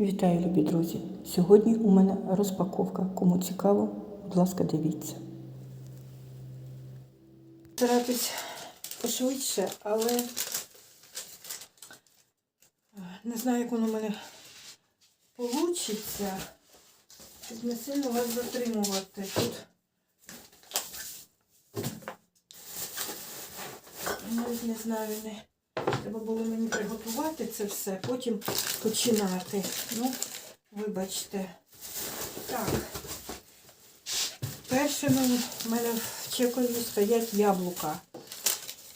Вітаю, любі друзі! Сьогодні у мене розпаковка. Кому цікаво, будь ласка, дивіться. Старатись пошвидше, але е, не знаю, як воно в мене вийде. Щоб не сильно вас затримувати. Тут не знаю, не. Треба було мені приготувати це все, потім починати. Ну, вибачте. Так. Першими в мене в чекові стоять яблука.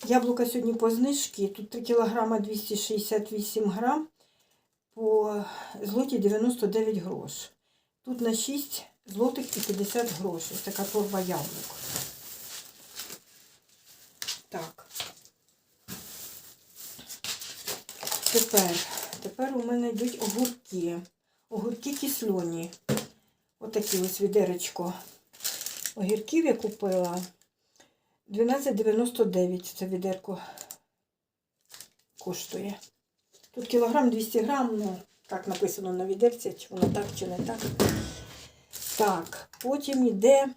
Яблука сьогодні по знижці. Тут 3 кг 268 грам по злоті 99 грош. Тут на 6 злотих і 50 грошей. Така торба яблук. Так. Тепер, тепер у мене йдуть огурки. Огурки кислоні. Отакі ось відеречко. Огірків я купила. 12,99 це відерко коштує. Тут кілограм 200 грам, ну, так написано на відерці, чи воно так, чи не так. Так, потім йде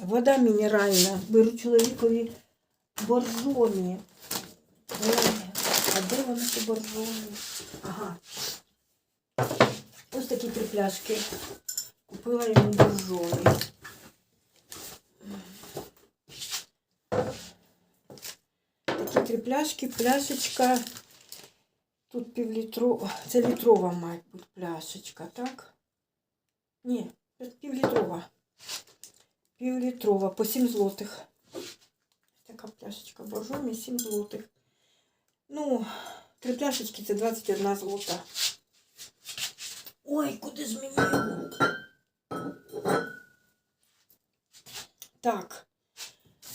вода мінеральна. Беру чоловікові боржомі. А де вони ці боржомі? Ага. Ось такі три пляшки. Купила йому боржомі. Такі три пляшки, пляшечка. Тут півлітрова, це літрова має бути пляшечка, так? Ні, півлітрова. Півлітрова, по 7 злотих. Така пляшечка боржомі, 7 злотих. Ну, три пляшечки це 21 злота. Ой, куди ж? Так.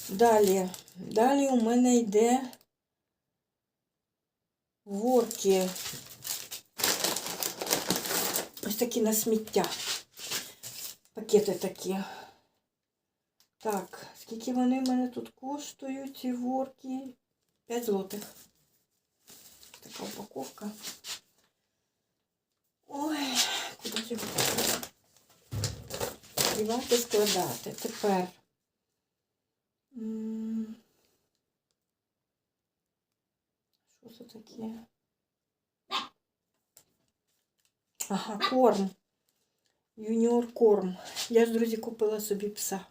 Далі. Далі у мене йде ворки. Ось такі на сміття. Пакети такі. Так, скільки вони в мене тут коштують, ці ворки? 5 злотих. Така упаковка. Ой, куди ж співати, складати. Тепер. Що це таке? Ага, корм. Юніор корм. Я ж, друзі, купила собі пса.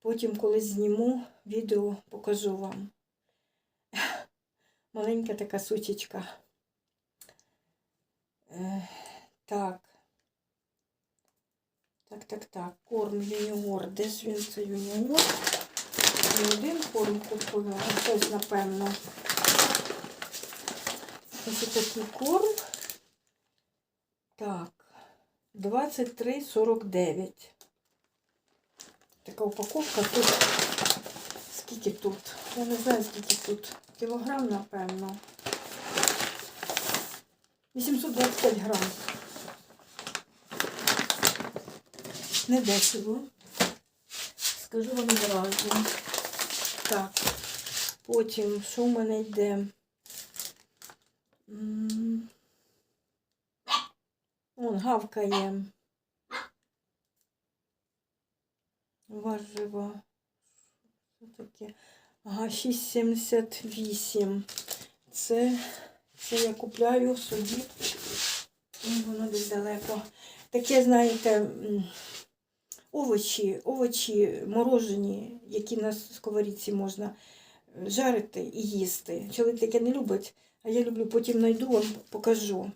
Потім, коли зніму відео, покажу вам. Маленька така сучечка. Е, так. Так, так, так. Корм юніор. Де ж він це юніор? Не один корм купила, а щось, напевно. Ось такий корм. Так. 23,49. Така упаковка тут. Скільки тут? Я не знаю, скільки тут. Кілограм, напевно. 825 грам. Не дешево. Скажу вам одразу. Так. Потім, що в мене йде? Вон гавкає. Важиво. Що таке? Ага, 6,78. Це, це я купляю собі. Воно десь далеко. Таке, знаєте, овочі, овочі морожені, які на сковорідці можна е, жарити і їсти. Чоловік таке не любить, а я люблю, потім знайду вам покажу.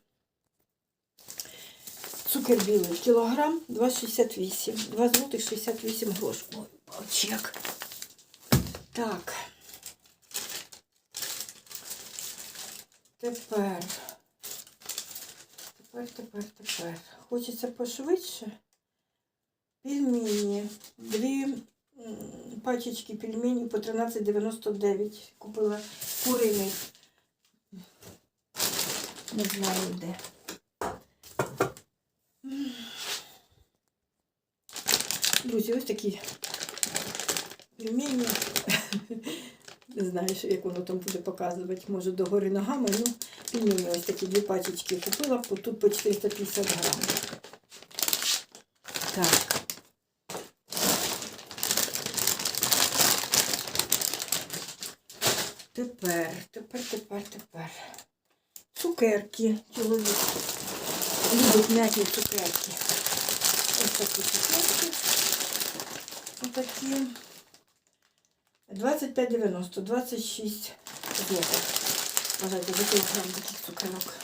Цукер білий, кілограм 2,68. 2 злотих 68 грош. Ой, чек. Так. Тепер. Тепер, тепер, тепер. Хочеться пошвидше. Пельмені. Дві пачечки пельменів по 13,99. Купила куриний. Не знаю де. Друзі, ось такі пельмені. Не знаю, як воно там буде показувати. Може, догори ногами. Ну, свинини ось такі дві пачечки купила, тут по 450 грам. Так. Тепер, тепер, тепер, тепер. Цукерки. Чоловік любить м'які цукерки. Ось такі цукерки. Отакі. 25,90, 26 злотих. Вважайте, за кілограм таких цукерок.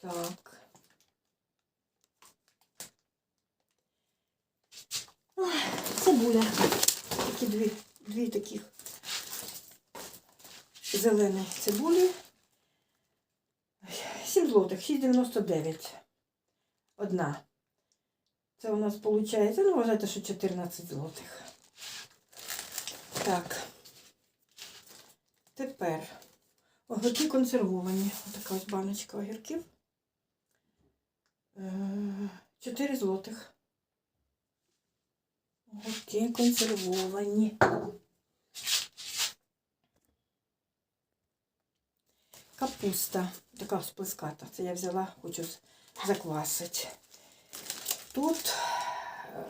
Так. Цибуля. Такі дві, дві таких зелені цибулі. 7 злотих, 6,99. Одна. Це у нас виходить, ну, вважайте, що 14 злотих. Так. Тепер огірки консервовані. Отака ось баночка огірків. 4 злотих. Огірки консервовані. Капуста. Така сплеската. Це я взяла, хочу заквасити. Тут,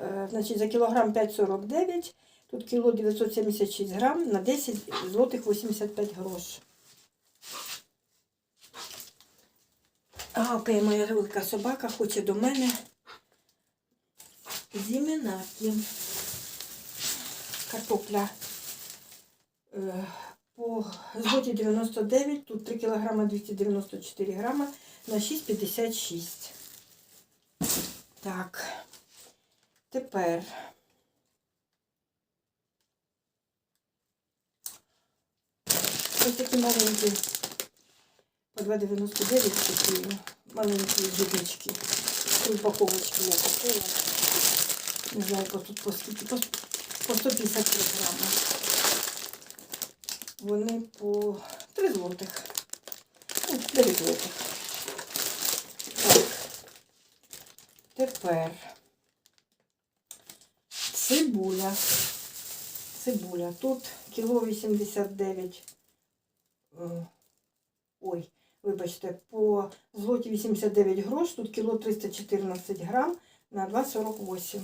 е, значить, за кілограм 5,49, тут кіло 976 грам на 10 злотих 85 грош. Гавкає моя велика собака, хоче до мене зімінаки. Картопля е, по злоті 99, тут 3 кг 294 грама на 6,56. Так. Тепер. Ось такі маленькі по 2,99 такі маленькі зубнички. Упаковочки я купила. Не знаю, тут по скільки, по, по 150 грамів. Вони по 3 злотих. Ну, 9 злотих. Так. Тепер цибуля. Цибуля. Тут кіло 89. е, Ой, вибачте, по злоті 89 грош, тут кіло 314 грам на 2,48.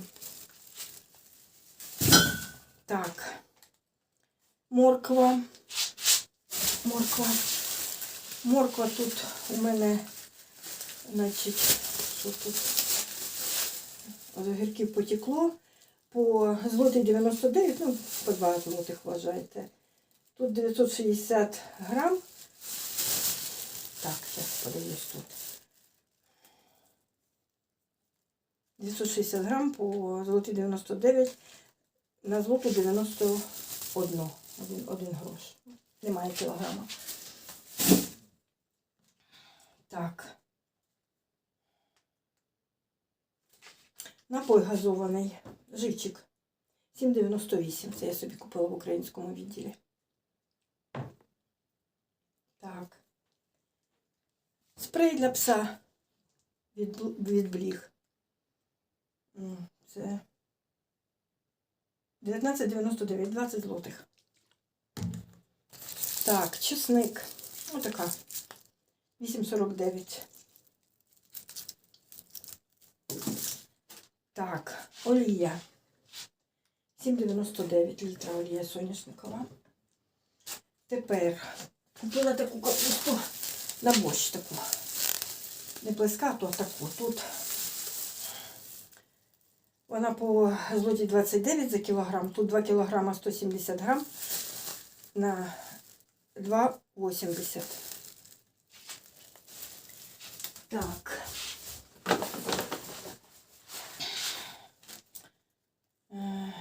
Так. Морква. Морква. Морква тут у мене, значить, що тут з огірків потекло. По злоті 99, ну, по 2 злотих вважайте. Тут 960 грам. Так, зараз подивлюсь тут. 960 грам по злоті 99 на злоту 91. Один, один грош. Немає кілограма. Так. Напой газований. Живчик. 7,98. Це я собі купила в українському відділі. Так. Спрей для пса від, від бліг. Це 19,99, 20 злотих. Так, чесник. Отака. 8,49. Так, олія. 7,99 літра олія соняшникова. Тепер купила таку капусту на борщ таку. Не плескату, а таку. Тут вона по злоті 29 за кілограм. Тут 2 кілограма 170 грам на 2,80. Так. Е.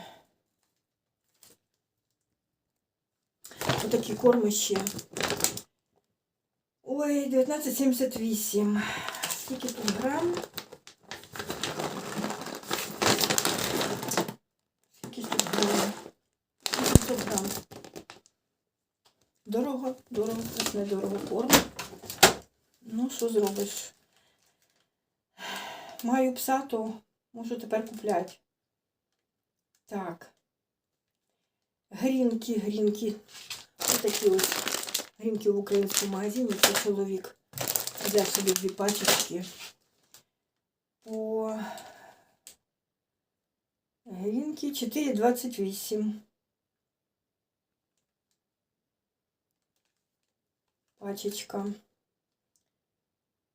Отакі корми ще. Ой, 19,78. Скільки тут грам? Дорого, це не. Ну, що зробиш? Маю пса, то Можу тепер купляти. Так. Грінки, грінки. Ось такі ось грінки в українському магазині. Це чоловік взяв собі дві пачечки. По грінки 4,28. Пачечка.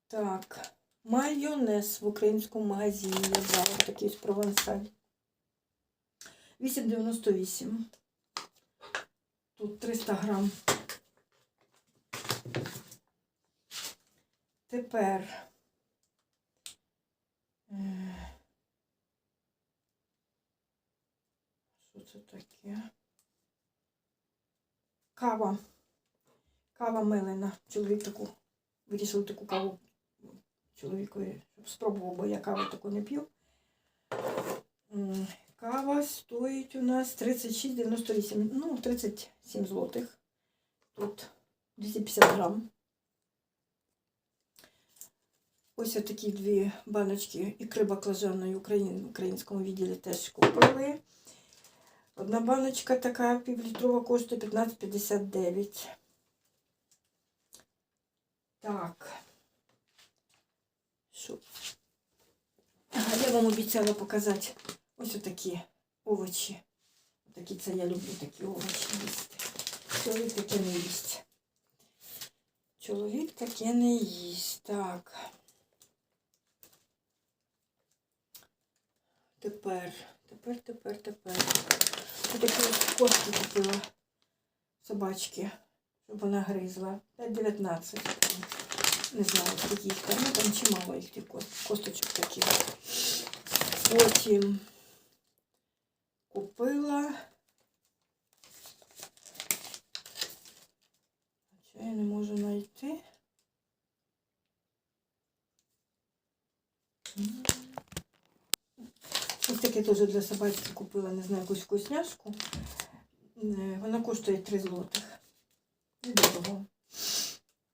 Так. Майонез в українському магазині я брала такий з провансаль. 8,98. Тут 300 грам. Тепер. е, Що це таке? Кава. Кава мелена. Чоловік таку вирішив таку каву чоловікові, щоб спробував, бо я каву таку не п'ю. Кава стоїть у нас 36,98, ну, 37 злотих. Тут 250 грам. Ось такі дві баночки ікри баклажанної в українському відділі теж купили. Одна баночка така півлітрова коштує 15,59. Так. Що? Ага, я вам обіцяла показати ось такі овочі. Такі це я люблю такі овочі їсти. Чоловік таке не їсть. Чоловік таке не їсть. Так. Тепер, тепер, тепер, тепер. Ось такі костки купила собачки, щоб вона гризла. 5,19. Не знаю, скільки їх там. Ну, там чимало їх тих косточок таких. Потім купила. Що я не можу знайти? Ось таке теж для собачки купила, не знаю, якусь вкусняшку. Е, Вона коштує 3 злотих. Недорого.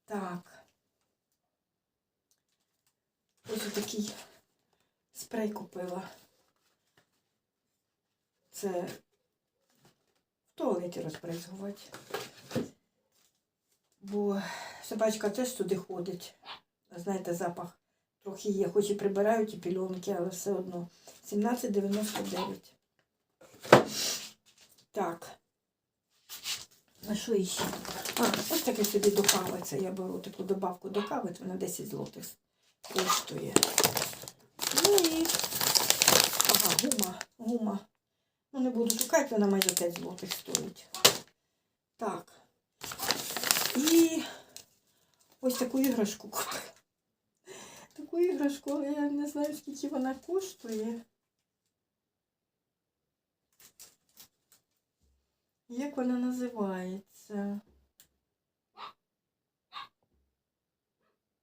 Так. Ось такий спрей купила. Це в туалеті розбризгувати. Бо собачка теж туди ходить. Знаєте, запах трохи є. Хоч і прибирають і пільонки, але все одно. 17,99. Так. А що іще? А, ось таке собі до кави. Це я беру таку добавку до кави, вона 10 злотих коштує. Ну і ага, гума, гума. Ну, не буду шукати, вона майже 5 злотих стоїть. Так. І ось таку іграшку. Таку іграшку, я не знаю, скільки вона коштує. Як вона називається?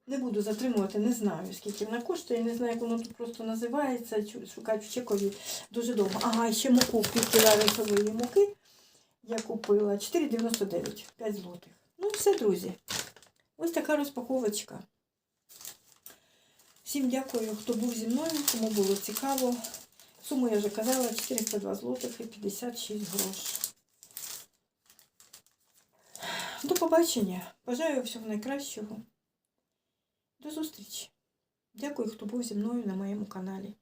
Не буду затримувати, не знаю, скільки вона коштує, не знаю, як воно тут просто називається. Шукати в чекові дуже довго. Ага, ще муку, пів рисової муки я купила. 4,99, 5 злотих. Ну, все, друзі. Ось така розпаковочка. Всім дякую, хто був зі мною, кому було цікаво. Суму я вже казала 402 злотих і 56 грош. До побачення. Бажаю всього найкращого. До зустрічі. Дякую, хто був зі мною на моєму каналі.